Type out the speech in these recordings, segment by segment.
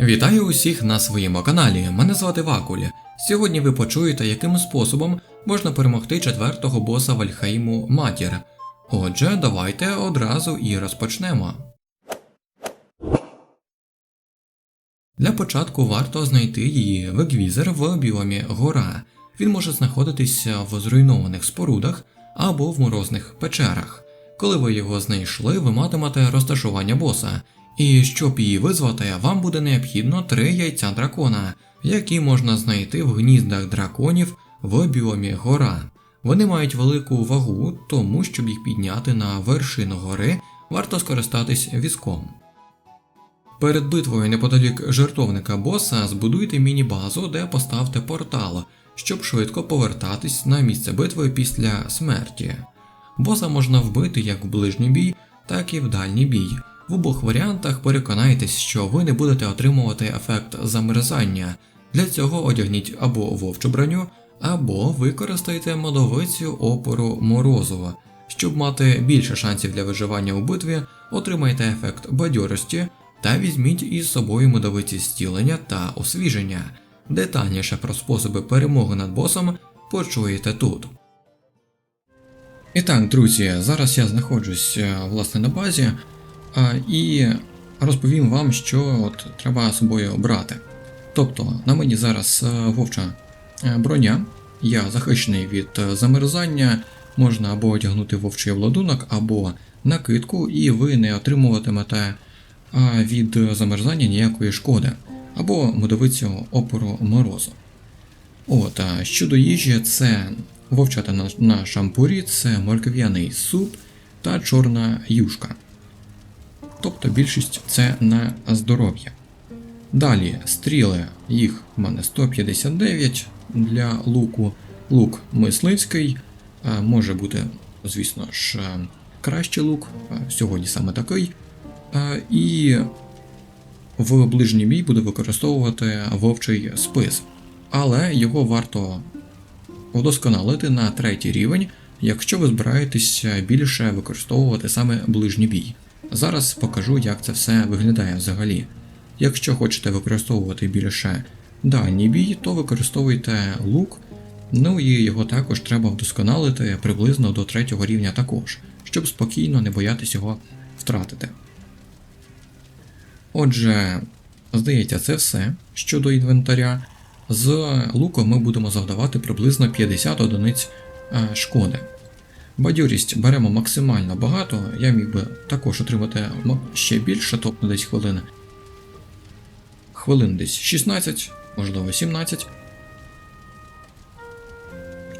Вітаю усіх на своєму каналі. Мене звати Вакуль. Сьогодні ви почуєте, яким способом можна перемогти четвертого боса Вальхейму Матір. Отже, давайте одразу і розпочнемо. Для початку варто знайти її веквізер в біомі гора. Він може знаходитися в зруйнованих спорудах або в морозних печерах. Коли ви його знайшли, ви матимете розташування боса. І щоб її визвати, вам буде необхідно три яйця дракона, які можна знайти в гніздах драконів в біомі гора. Вони мають велику вагу, тому щоб їх підняти на вершину гори, варто скористатись візком. Перед битвою неподалік жертовника боса збудуйте міні-базу, де поставте портал, щоб швидко повертатись на місце битви після смерті. Боса можна вбити як в ближній бій, так і в дальній бій. В обох варіантах переконайтесь, що ви не будете отримувати ефект замерзання. Для цього одягніть або вовчу броню, або використайте модовицю опору морозу. Щоб мати більше шансів для виживання у битві, отримайте ефект бадьорості та візьміть із собою медовиці зцілення та освіження. Детальніше про способи перемоги над босом почуєте тут. І так, друзі, зараз я знаходжусь е, власне на базі і розповім вам, що от треба собою брати. Тобто, на мені зараз е, вовча е, броня, я захищений від е, замерзання, можна або одягнути вовчий обладунок, або накидку, і ви не отримуватимете від замерзання ніякої шкоди, або медовицю опору морозу. От, щодо їжі, це вовчата на шампурі, це моркв'яний суп та чорна юшка. Тобто більшість це на здоров'я. Далі стріли, їх в мене 159 для луку. Лук мисливський, може бути, звісно ж, кращий лук, сьогодні саме такий. І в ближній бій буду використовувати вовчий спис, але його варто вдосконалити на третій рівень, якщо ви збираєтесь більше використовувати саме ближній бій. Зараз покажу, як це все виглядає взагалі. Якщо хочете використовувати більше дальній бій, то використовуйте лук, ну і його також треба вдосконалити приблизно до третього рівня також, щоб спокійно не боятись його втратити. Отже, здається, це все щодо інвентаря. З луком ми будемо завдавати приблизно 50 одиниць е, шкоди. Бадьорість беремо максимально багато, я міг би також отримати ще більше, тобто десь хвилин. Хвилин десь 16, можливо 17.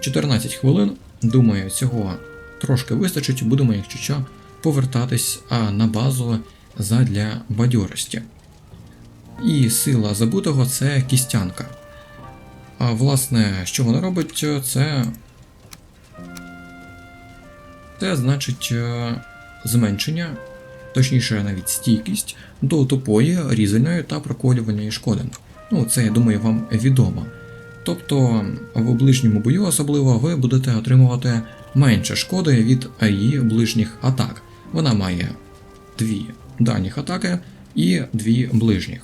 14 хвилин. Думаю, цього трошки вистачить, будемо, якщо що, повертатись а, на базу задля бадьорості. І сила забутого це кістянка. А власне, що вона робить, це це значить е, зменшення, точніше навіть стійкість до тупої, різальної та проколювальної шкоди. Ну, це, я думаю, вам відомо. Тобто в ближньому бою особливо ви будете отримувати менше шкоди від її ближніх атак. Вона має дві дальніх атаки і дві ближніх.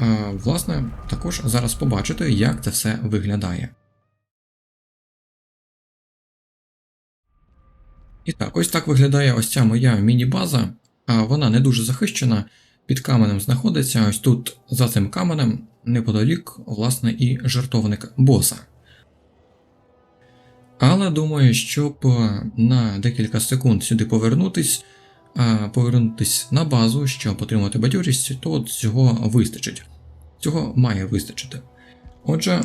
Е, власне, також зараз побачите, як це все виглядає. І так, ось так виглядає ось ця моя міні-база. Вона не дуже захищена, під каменем знаходиться ось тут за цим каменем, неподалік, власне, і жартовник боса. Але думаю, щоб на декілька секунд сюди повернутись, повернутись на базу, щоб отримати бадьорість, то цього вистачить. Цього має вистачити. Отже,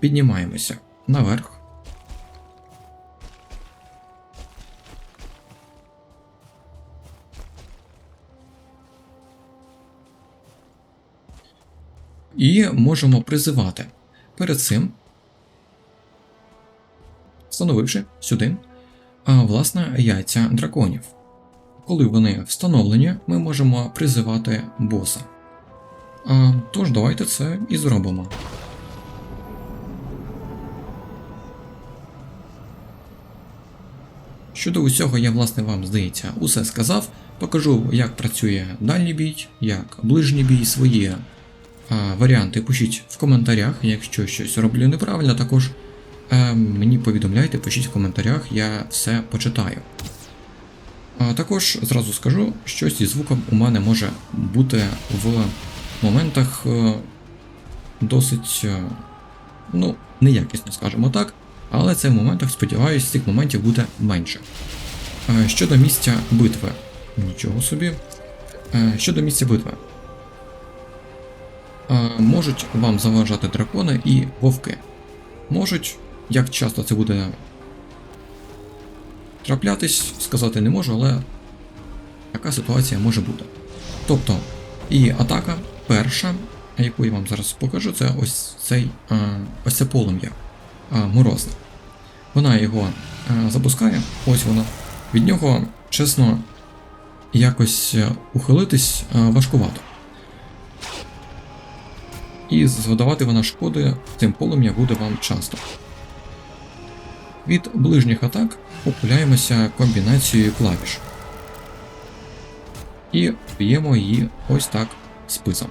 піднімаємося наверх. І можемо призивати. Перед цим, встановивши сюди власне яйця драконів. Коли вони встановлені, ми можемо призивати боса. А, Тож, давайте це і зробимо. Щодо усього, я власне вам здається усе сказав. Покажу, як працює дальній бій, як ближній бій свої а, варіанти пишіть в коментарях, якщо щось роблю неправильно, також е, мені повідомляйте, пишіть в коментарях, я все почитаю. Також зразу скажу, що зі звуком у мене може бути в моментах е, досить, е, ну, неякісно, скажімо так, але це в моментах, сподіваюсь, цих моментів буде менше. Щодо місця битви, нічого собі. Щодо місця битви. Е, Можуть вам заважати дракони і вовки. Можуть, як часто це буде траплятись, сказати не можу, але така ситуація може бути. Тобто, і атака перша, яку я вам зараз покажу, це ось цей ось це полум'я морозне. Вона його запускає, ось воно. Від нього, чесно, якось е, ухилитись важкувато. І завдавати вона шкоди цим полум'я буде вам часто. Від ближніх атак опуляємося комбінацією клавіш. І б'ємо її ось так списом.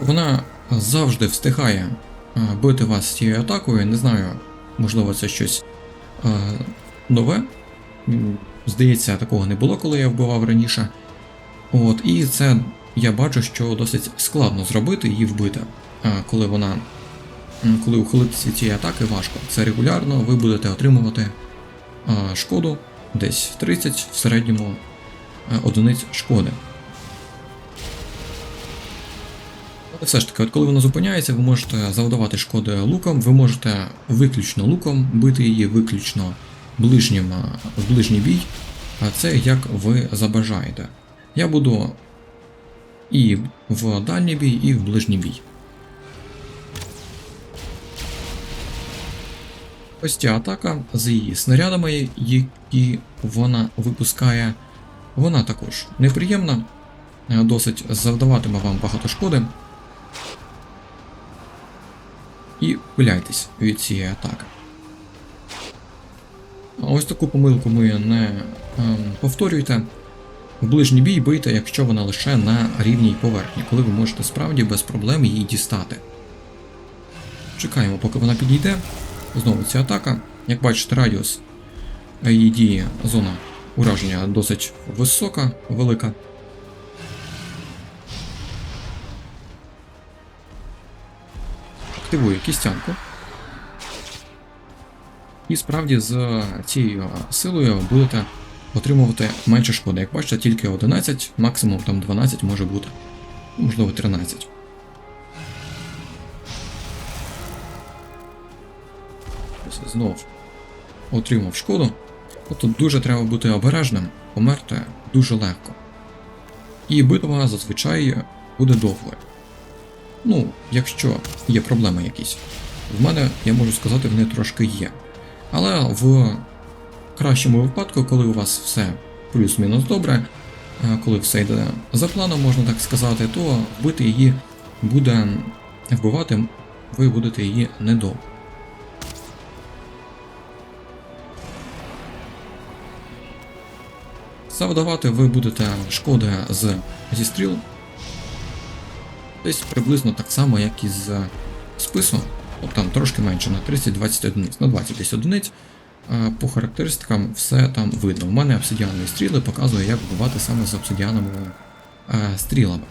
Вона завжди встигає е, бити вас цією атакою. Не знаю, можливо, це щось е, нове. Здається, такого не було, коли я вбивав раніше. От, і це я бачу, що досить складно зробити її вбити, коли вона. Коли ухилитися цієї атаки важко. Це регулярно ви будете отримувати шкоду десь 30 в середньому одиниць шкоди. Але все ж таки, от коли вона зупиняється, ви можете завдавати шкоди луком, ви можете виключно луком бити її, виключно ближнім, в ближній бій, а це як ви забажаєте. Я буду і в дальній бій, і в ближній бій. Ось ця атака з її снарядами, які вона випускає, вона також неприємна, досить завдаватиме вам багато шкоди. І пиляйтесь від цієї атаки. Ось таку помилку ми не ем, повторюйте. В ближній бій бийте, якщо вона лише на рівній поверхні, коли ви можете справді без проблем її дістати. Чекаємо, поки вона підійде. Знову ця атака. Як бачите, радіус її дії зона ураження досить висока, велика. Активую кістянку. І справді з цією силою будете отримувати менше шкоди. Як бачите, тільки 11, максимум там 12 може бути. Можливо, 13. Ось Знов отримав шкоду. Тобто дуже треба бути обережним, померти дуже легко. І битва зазвичай буде довгою. Ну, якщо є проблеми якісь. В мене, я можу сказати, вони трошки є. Але в кращому випадку, коли у вас все плюс-мінус добре, е, коли все йде за планом, можна так сказати, то вбити її буде вбивати, ви будете її недовго. Завдавати ви будете шкоди з зі стріл. Десь приблизно так само, як і з спису. Там трошки менше на 30-20 одиниць, на 20 десь одиниць. По характеристикам все там видно. У мене обсидіанові стріли показує, як вбивати саме з обсидіановими е, стрілами.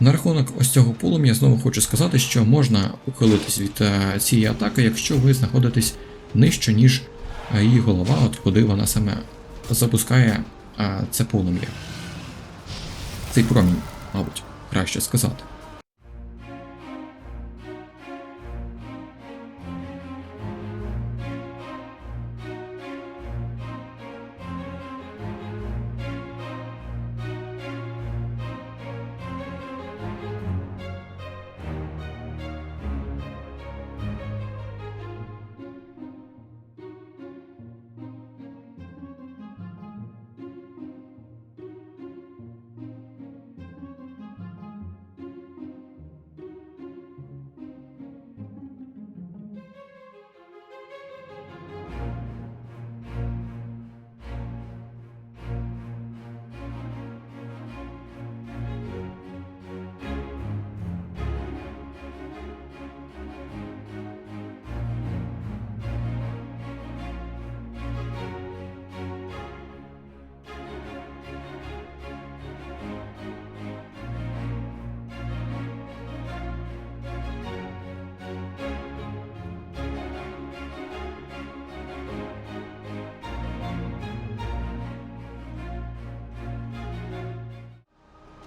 На рахунок ось цього полум'я знову хочу сказати, що можна ухилитись від е, цієї атаки, якщо ви знаходитесь нижче, ніж е, її голова, от куди вона саме запускає це полум'я. Цей промінь, мабуть, краще сказати.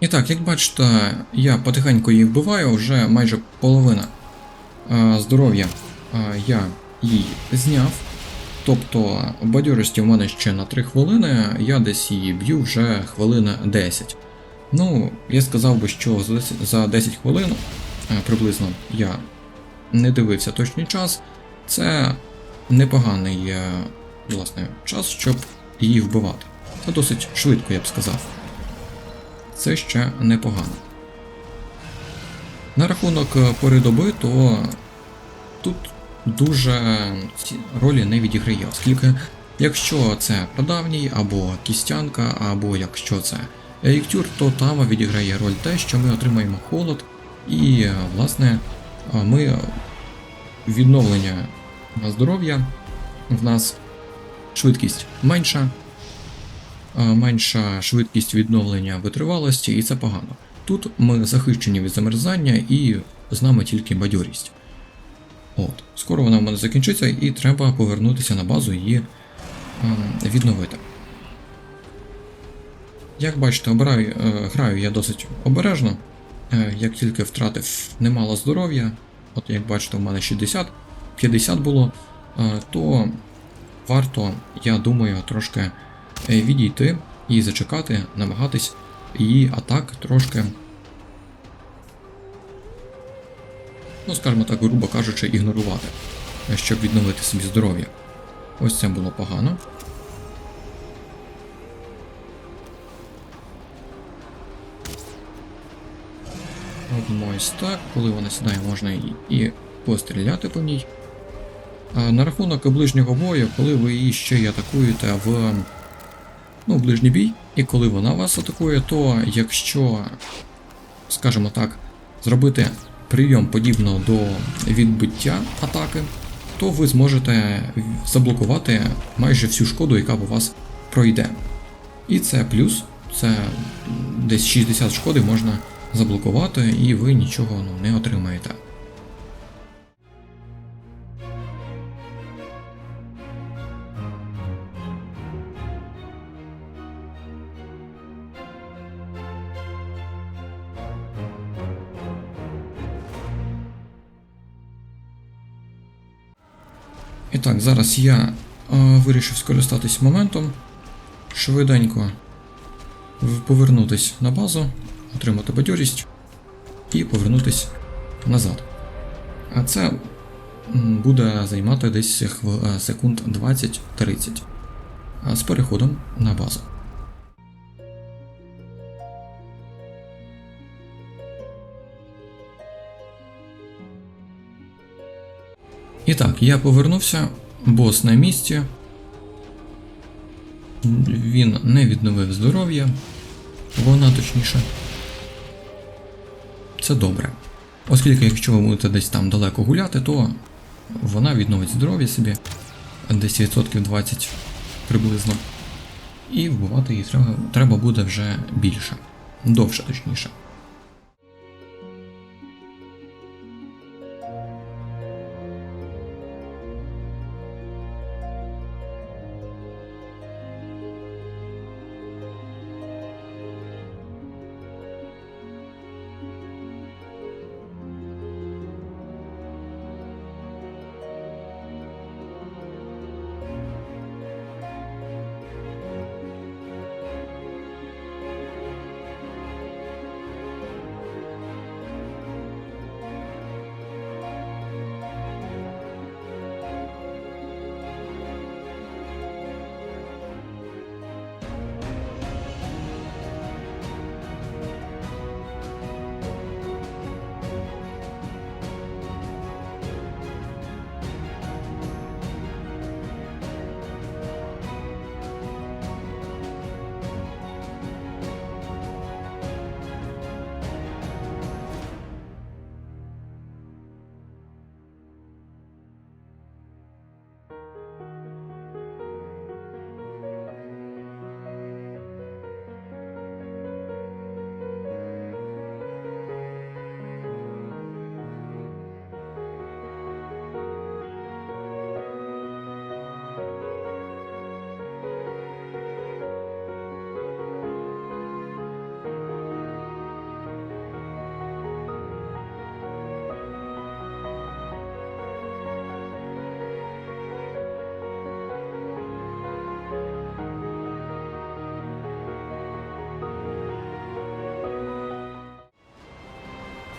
Так, як бачите, я потихеньку її вбиваю, вже майже половина е, здоров'я е, я її зняв. Тобто бадьорості в мене ще на 3 хвилини, я десь її б'ю вже хвилина 10. Ну, я сказав би, що за 10, за 10 хвилин е, приблизно я не дивився точний час. Це непоганий власне, час, щоб її вбивати. Це досить швидко, я б сказав. Це ще непогано. На рахунок е, пори доби, то тут дуже ці ролі не відіграє, оскільки якщо це прадавній, або кістянка, або якщо це еліктюр, то там відіграє роль те, що ми отримаємо холод, і, е, власне, е, ми відновлення здоров'я в нас швидкість менша, менша швидкість відновлення витривалості, і це погано. Тут ми захищені від замерзання і з нами тільки бадьорість. От, Скоро вона в мене закінчиться і треба повернутися на базу її е, відновити. Як бачите, обираю, е, граю я досить обережно. Е, як тільки втратив немало здоров'я, от як бачите, у мене 60, 50 було, е, то варто, я думаю, трошки е, відійти і зачекати, намагатись її атак трошки, ну скажімо так, грубо кажучи, ігнорувати, е, щоб відновити собі здоров'я. Ось це було погано. Робимо ось так, коли вона сідає, можна і, і постріляти по ній. А на рахунок ближнього бою, коли ви її ще й атакуєте в ну, ближній бій, і коли вона вас атакує, то якщо, скажімо так, зробити прийом подібно до відбиття атаки, то ви зможете заблокувати майже всю шкоду, яка у вас пройде. І це плюс, це десь 60 шкоди можна заблокувати, і ви нічого ну, не отримаєте. Так, зараз я е, вирішив скористатись моментом швиденько повернутись на базу, отримати бадьорість і повернутись назад. А це буде займати десь е, секунд 20-30 з переходом на базу. І так, я повернувся, бос на місці. Він не відновив здоров'я, вона точніше. Це добре. Оскільки, якщо ви будете десь там далеко гуляти, то вона відновить здоров'я собі десь відсотків 20 приблизно. І вбивати її треба, треба буде вже більше. Довше, точніше.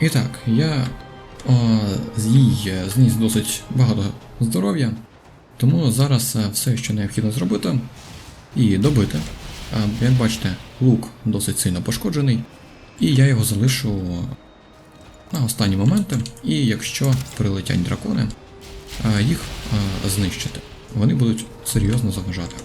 І так, я з їй зніс досить багато здоров'я, тому зараз е, все, що необхідно зробити, і добити. Як бачите, лук досить сильно пошкоджений, і я його залишу на останні моменти, і якщо прилетять дракони, їх знищити. Вони будуть серйозно заважати.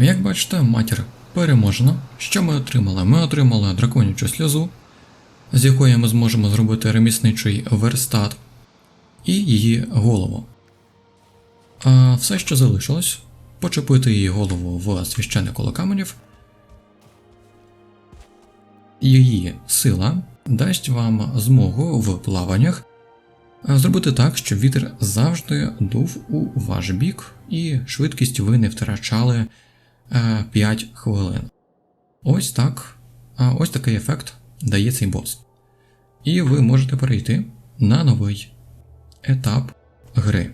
Як бачите, матір переможена. Що ми отримали? Ми отримали драконячу сльозу, з якої ми зможемо зробити ремісничий верстат і її голову. А все, що залишилось, почепити її голову в священне коло каменів. Її сила дасть вам змогу в плаваннях зробити так, щоб вітер завжди дув у ваш бік, і швидкість ви не втрачали 5 хвилин. Ось так. Ось такий ефект дає цей бос. І ви можете перейти на новий етап гри.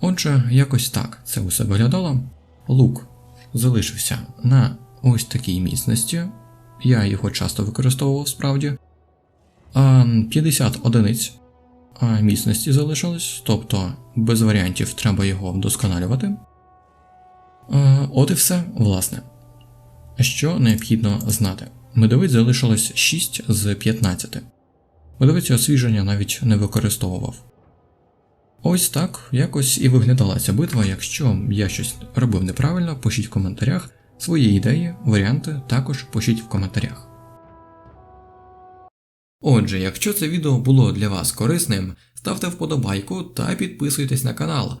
Отже, якось так це усе виглядало. Лук залишився на ось такій міцності. Я його часто використовував справді. 50 одиниць міцності залишилось, тобто без варіантів треба його вдосконалювати. Е, От і все, власне. Що необхідно знати? Медовиць залишилось 6 з 15. Медовиці освіження навіть не використовував. Ось так якось і виглядала ця битва. Якщо я щось робив неправильно, пишіть в коментарях свої ідеї, варіанти також пишіть в коментарях. Отже, якщо це відео було для вас корисним, ставте вподобайку та підписуйтесь на канал.